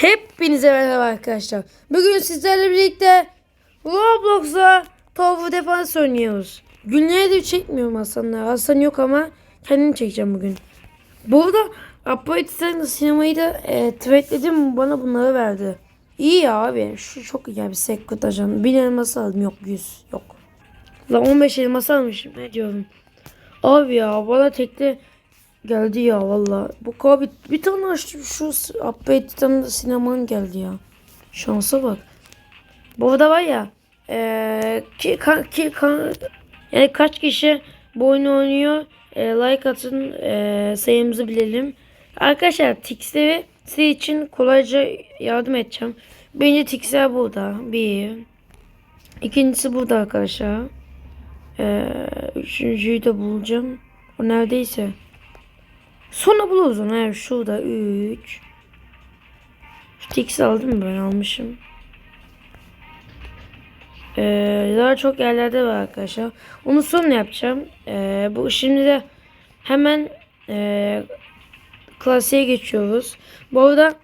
Hepinize merhaba arkadaşlar. Bugün sizlerle birlikte Roblox'ta Tower Defense oynuyoruz. Günleri de çekmiyorum Hasan'la. Hasan yok ama kendim çekeceğim bugün. Bu arada Upgrade sinemayı da e, trade'ledim. Bana bunları verdi. İyi ya abi. Şu çok iyi bir Secret ajan. 1000 elması aldım. Yok 100. Yok. Lan 15 elması almışım. Ne diyorum. Abi ya bana tekli geldi ya valla. Bu abi bir tane açtım şu upgrade tane de sineman geldi ya. Şansa bak. Bu arada var ya eee ki, ka, ki ka, yani kaç kişi bu oyunu oynuyor e, like atın e, sayımızı bilelim. Arkadaşlar Tix'leri size için kolayca yardım edeceğim. Birinci Tix'ler burada. Bir. İkincisi burada arkadaşlar. Ee, üçüncüyü de bulacağım. O neredeyse. Sonra onu. Evet, şurada 3. Şu aldım ben almışım. Ee, daha çok yerlerde var arkadaşlar. Onu sonra yapacağım. Ee, bu şimdi de hemen e, klasiğe geçiyoruz. Bu arada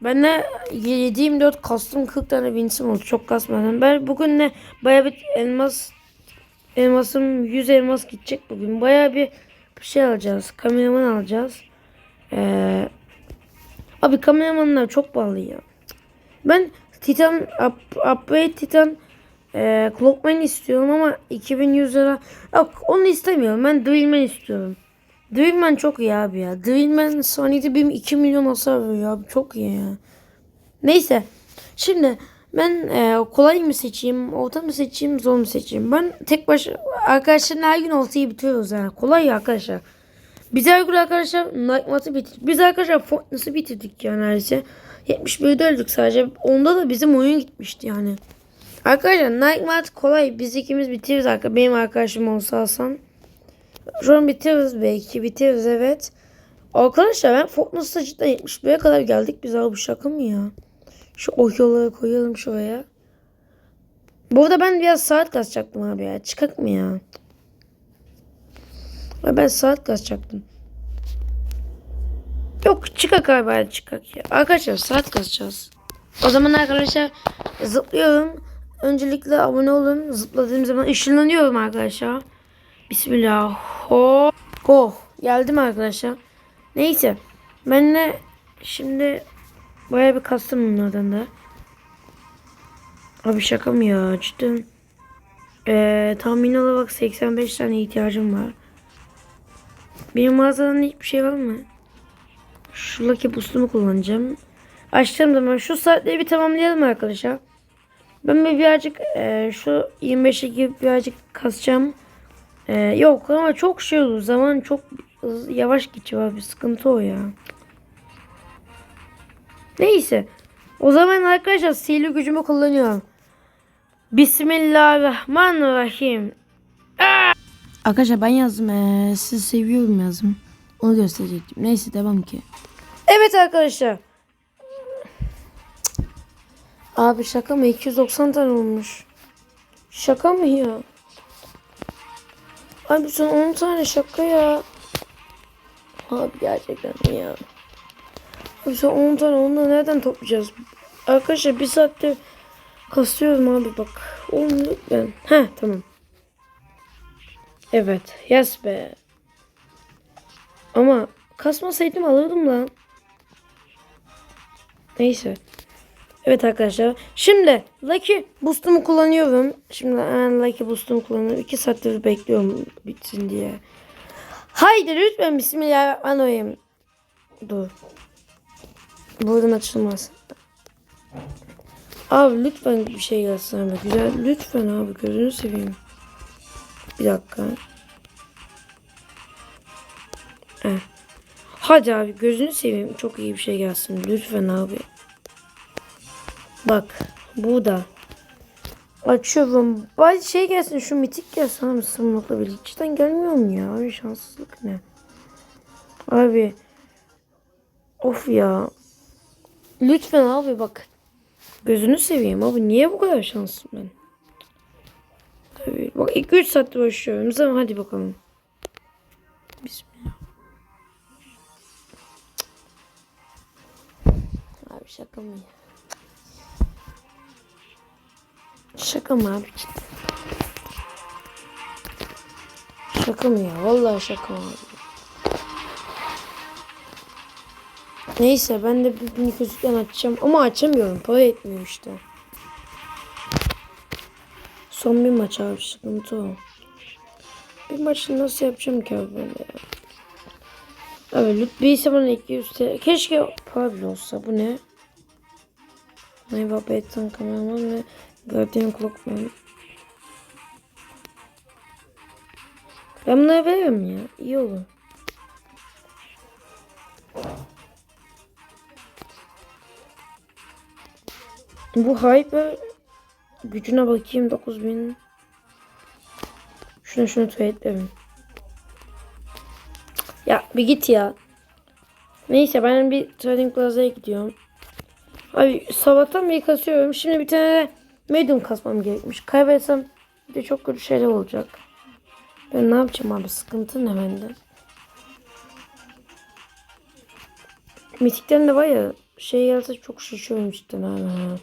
ben de 7-24 kastım 40 tane binsim oldu. Çok kasmadım. Ben bugün de bayağı bir elmas elmasım 100 elmas gidecek bugün. Bayağı bir şey alacağız. Kameraman alacağız. Ee, abi kameramanlar çok pahalı ya. Ben Titan up, Upgrade Titan e, Clockman istiyorum ama 2100 lira. Yok onu istemiyorum. Ben Drillman istiyorum. Drillman çok iyi abi ya. Drillman saniyede benim 2 milyon hasar veriyor abi. Çok iyi ya. Neyse. Şimdi ben e, kolay mı seçeyim, orta mı seçeyim, zor mu seçeyim? Ben tek baş arkadaşlarla her gün ortayı bitiriyoruz yani. Kolay ya arkadaşlar. Biz her gün arkadaşlar Nightmat'ı bitirdik. Biz arkadaşlar Fortnite'ı bitirdik yani neredeyse. 71'de öldük sadece. Onda da bizim oyun gitmişti yani. Arkadaşlar Nightmat kolay. Biz ikimiz bitiririz. Benim arkadaşım olsa Hasan. Şu an bitiririz belki. Bitiririz evet. Arkadaşlar ben Fortnite'da cidden 71'e kadar geldik. Biz abi bu şaka mı ya? Şu oyoları koyalım şuraya. Bu arada ben biraz saat kasacaktım abi ya. Çıkak mı ya? Ben saat kasacaktım. Yok çıkak abi hadi çıkak ya. Arkadaşlar saat kasacağız. O zaman arkadaşlar zıplıyorum. Öncelikle abone olun. Zıpladığım zaman ışınlanıyorum arkadaşlar. Bismillah. Ho. Oh. Geldim arkadaşlar. Neyse. Ben de şimdi Baya bir kastım bunlardan da. Abi şaka mı ya cidden. Ee, tahmin olarak 85 tane ihtiyacım var. Benim mağazadan hiçbir şey var mı? Şu Lucky Boost'umu kullanacağım. Açtığım zaman şu saatleri bir tamamlayalım arkadaşlar. Ben bir birazcık e, şu 25'e gibi birazcık kasacağım. E, yok ama çok şey olur. Zaman çok yavaş geçiyor abi. Sıkıntı o ya. Neyse. O zaman arkadaşlar sihirli gücümü kullanıyorum. Bismillahirrahmanirrahim. Aa! Arkadaşlar ben yazdım. Ee, sizi seviyorum yazdım. Onu gösterecektim. Neyse devam ki. Evet arkadaşlar. Abi şaka mı? 290 tane olmuş. Şaka mı ya? Abi son 10 tane şaka ya. Abi gerçekten ya? Son 10 tane onları nereden toplayacağız? Arkadaşlar bir saatte kasıyorum abi bak. Oğlum lütfen. Heh tamam. Evet. Yes be. Ama kasmasaydım alırdım lan. Neyse. Evet arkadaşlar. Şimdi Lucky Boost'umu kullanıyorum. Şimdi ben Lucky Boost'umu kullanıyorum. 2 saattir bekliyorum bitsin diye. Haydi lütfen Bismillahirrahmanirrahim. Dur. Buradan açılmaz. Abi lütfen bir şey yazsana. Güzel. Lütfen abi gözünü seveyim. Bir dakika. Heh. Hadi abi gözünü seveyim. Çok iyi bir şey gelsin. Lütfen abi. Bak. Bu da. Açıyorum. Bari şey gelsin. Şu mitik gelsin. Abi sımlıkla bir Cidden gelmiyor mu ya? Abi şanssızlık ne? Abi. Of ya. Lütfen abi bak. Gözünü seveyim abi. Niye bu kadar şanslıyım ben? Abi, bak 2-3 saatte başlıyorum. Zaman hadi bakalım. Bismillah. Abi şaka mı? Şaka mı abi? Şaka mı ya? Vallahi şaka mı abi? Neyse ben de bir minik yüzükten açacağım ama açamıyorum. Para etmiyor işte. Son bir maç abi sıkıntı o. Bir maçı nasıl yapacağım ki abi böyle ya? Abi Lütfi'yse bana 200 TL. Keşke para bile olsa. Bu ne? Nayva Peyton kameraman ve Guardian Clockman. Ben bunları veririm ya. İyi olur. Bu hyper gücüne bakayım 9000 Şunu şunu trade'lerim. Ya bir git ya. Neyse ben bir trading plaza'ya gidiyorum. Abi sabahtan beri kasıyorum. Şimdi bir tane de medium kasmam gerekmiş. Kaybetsem bir de çok kötü şeyler olacak. Ben ne yapacağım abi? Sıkıntı ne bende? Mitikten de var ya şey gelse çok şişiyorum cidden abi.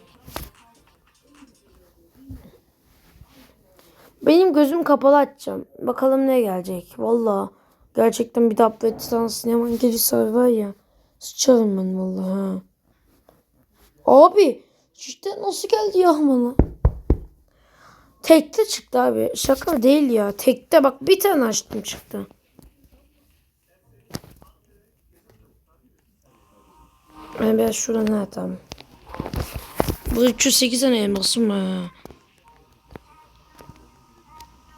Benim gözüm kapalı açacağım. Bakalım ne gelecek. Valla gerçekten bir update stansın hemen gelirse var ya. Sıçarım ben valla. Abi cidden nasıl geldi ya bana? Tekte çıktı abi. Şaka değil ya. Tekte bak bir tane açtım çıktı. Ben biraz şuradan ne atalım. Bu 308 tane elmasım var. ha.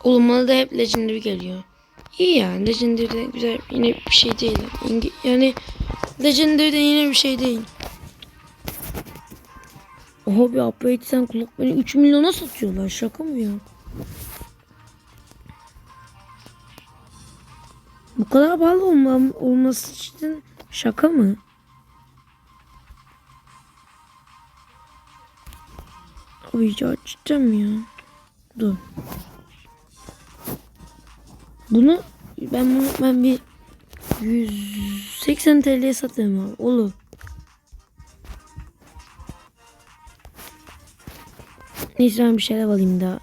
Oğlum bana da hep Legendary geliyor. İyi yani Legendary de güzel yine bir şey değil. Yani Legendary de yine bir şey değil. Oha bir upgrade sen kulak beni 3 milyona satıyorlar şaka mı ya? Bu kadar pahalı olmam, olması için şaka mı? Abi ya cidden ya? Dur. Bunu ben bunu ben bir 180 TL'ye satayım abi. Olur. Neyse ben bir şeyler alayım daha.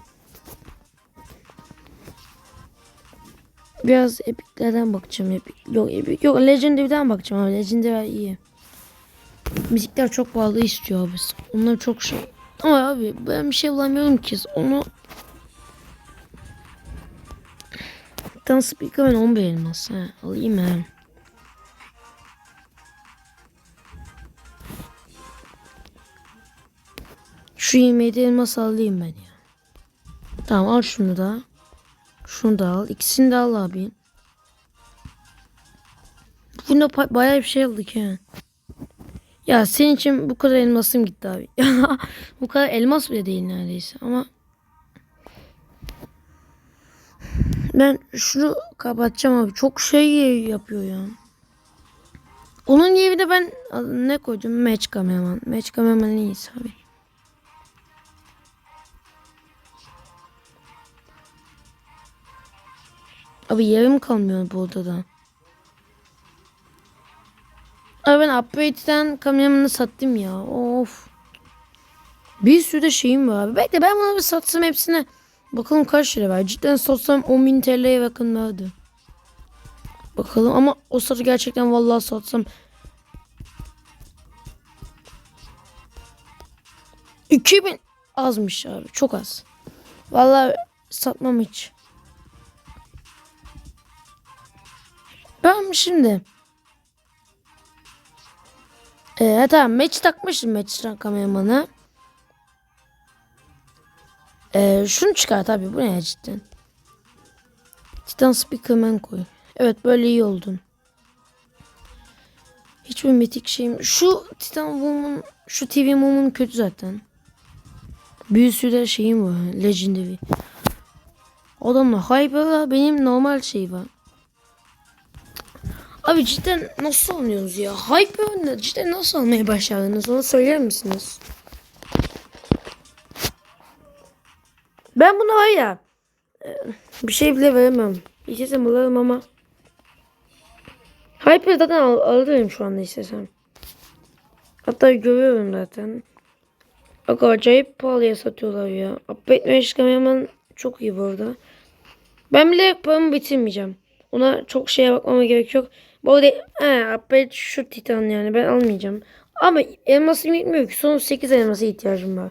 Biraz epiklerden bakacağım. Epik. Yok epik. Yok Legendary'den bakacağım abi. Legendary iyi. Müzikler çok pahalı istiyor abi. Onlar çok şey. Ama abi ben bir şey bulamıyorum ki. Onu Tan speaker ben 11 elmas. Ha, alayım ha. Şu 27 elmas alayım ben ya. Tamam al şunu da. Şunu da al. İkisini de al abi. Pa- bayağı bir şey aldık ya. Ya senin için bu kadar elmasım gitti abi. bu kadar elmas bile değil neredeyse ama ben şunu kapatacağım abi. Çok şey yapıyor ya. Onun yerine ben ne koydum? Match kameraman. Match kameraman iyisi abi. Abi yerim kalmıyor bu odada. Abi ben upgrade'den kameramanı sattım ya. Of. Bir sürü de şeyim var abi. Bekle ben bunu bir satsam hepsine. Bakalım kaç lira var. Cidden satsam 10.000 TL'ye yakın verdi. Bakalım ama o satı gerçekten vallahi satsam. 2000 azmış abi. Çok az. Vallahi satmam hiç. Ben şimdi ee, tamam match takmıştım match kameramanı. Ee, şunu çıkar tabii bu ne cidden. Titan Speakerman koy. Evet böyle iyi oldun. Hiçbir mitik şeyim. Şu Titan Woman, şu TV Woman kötü zaten. Sürü de şeyim var. Legendary. Adamla Hyper'la benim normal şey var. Abi cidden nasıl oynuyorsunuz ya? Hyper'la cidden nasıl almaya başladınız? Onu söyler misiniz? Ben bunu var ya e, bir şey bile veremem. İstesem alırım ama Hyper zaten al alırım şu anda istesem. Hatta görüyorum zaten. Bak acayip pahalıya satıyorlar ya. Upgrade Magic kameraman çok iyi bu arada. Ben bile paramı bitirmeyeceğim. Ona çok şeye bakmama gerek yok. Bu arada he, upgrade şu titan yani ben almayacağım. Ama elmasım yetmiyor ki. Son 8 elmasa ihtiyacım var.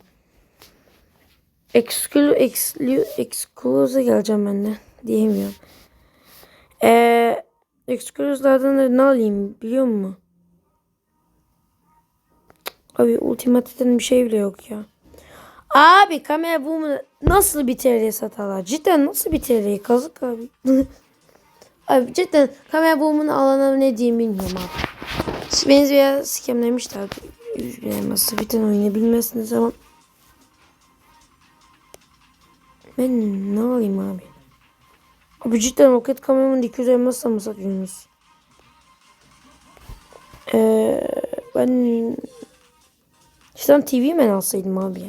Exclu, exclu, excluse'a geleceğim ben de. Diyemiyorum. Eee Excluse'lardan da ne alayım biliyor musun? Abi ultimateden bir şey bile yok ya. Abi kamera boom'u nasıl bir TL'ye satarlar? Cidden nasıl bir TL'ye? Kazık abi. abi cidden kamera boom'unu alana ne diyeyim bilmiyorum abi. Beni veya skemlemişler. 100 bin elması biten oyunu bilmezsiniz ama ben ne alayım abi? Abi cidden roket kameramın 200 elmasla mı satıyorsunuz? Ee, ben işte TV mi alsaydım abi ya?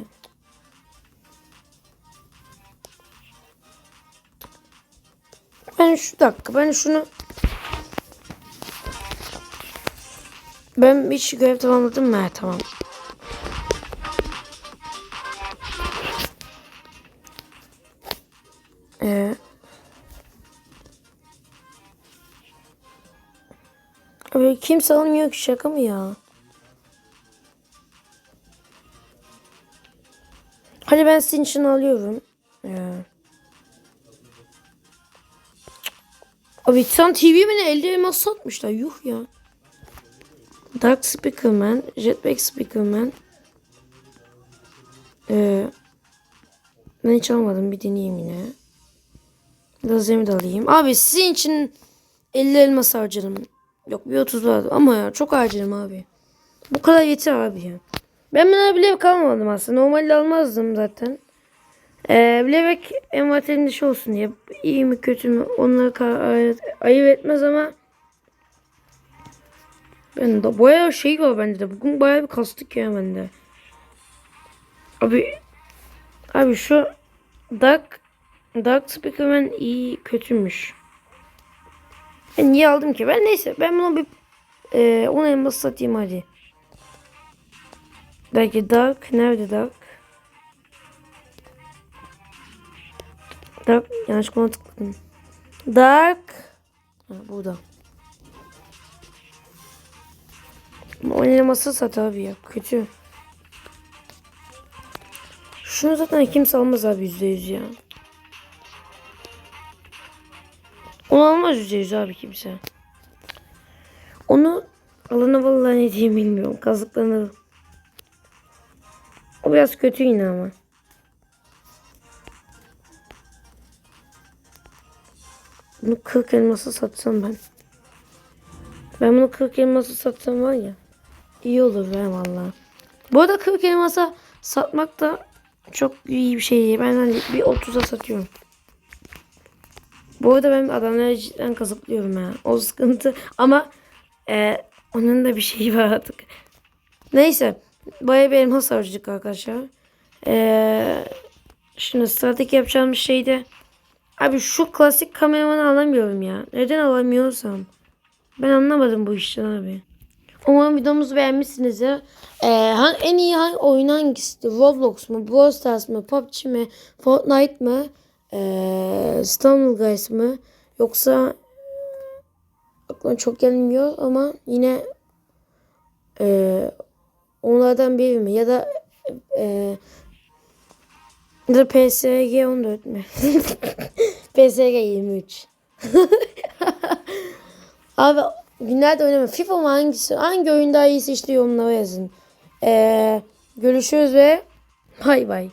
Ben şu dakika ben şunu Ben şey görev tamamladım mı? Ha, tamam. Ee, abi kimse almıyor ki şaka mı ya? Hadi ben sizin için alıyorum. Abi sen TV mi ne? 50 elmas satmışlar. Yuh ya. Dark Speakerman, Jetpack Speakerman. Ee, ben hiç almadım. Bir deneyeyim yine. Lazerimi de alayım. Abi sizin için 50 elmas harcadım. Yok bir 30 vardı ama ya çok harcadım abi. Bu kadar yeter abi ya. Ben buna bile kalmadım aslında. Normalde almazdım zaten. Ee, bilevek envanterim dışı olsun diye. İyi mi kötü mü onları ayırt etmez ama ben de bayağı şey var bende de. Bugün bayağı bir kastık ya bende. Abi abi şu Dark Dark Speakerman iyi kötümüş. Ben niye aldım ki? Ben neyse ben bunu bir e, 10 elmas satayım hadi. Belki Dark nerede Dark? Dark yanlış konu tıkladım. Dark ha, burada. Oynaması sat abi ya. Kötü. Şunu zaten kimse almaz abi yüzde yüz ya. Onu almaz yüzde yüz abi kimse. Onu alana vallahi ne diyeyim bilmiyorum. Kazıklanır. O biraz kötü yine ama. Bunu 40 elması satsam ben. Ben bunu 40 elması satsam var ya. İyi olur be valla. Bu arada 40 elmasa satmak da çok iyi bir şey. Ben hani bir 30'a satıyorum. Bu arada ben adamları cidden kazıklıyorum ya. O sıkıntı ama e, onun da bir şeyi var artık. Neyse. Bayağı bir elmas harcadık arkadaşlar. E, şimdi strateji yapacağımız şey de Abi şu klasik kameramanı alamıyorum ya. Neden alamıyorsam. Ben anlamadım bu işten abi. Umarım videomuzu beğenmişsinizdir. Ee, en iyi hangi oyun hangisidir? Roblox mu? Brawl Stars mı? PUBG mi? Fortnite mı? Ee, Stumble Guys mı? Yoksa aklıma çok gelmiyor ama yine ee, onlardan biri mi? Ya da ee, da PSG 14 mi? PSG 23. Abi günlerde oynama. FIFA mı hangisi? Hangi oyun daha iyisi işte yorumlara yazın. Ee, görüşürüz ve bay bay.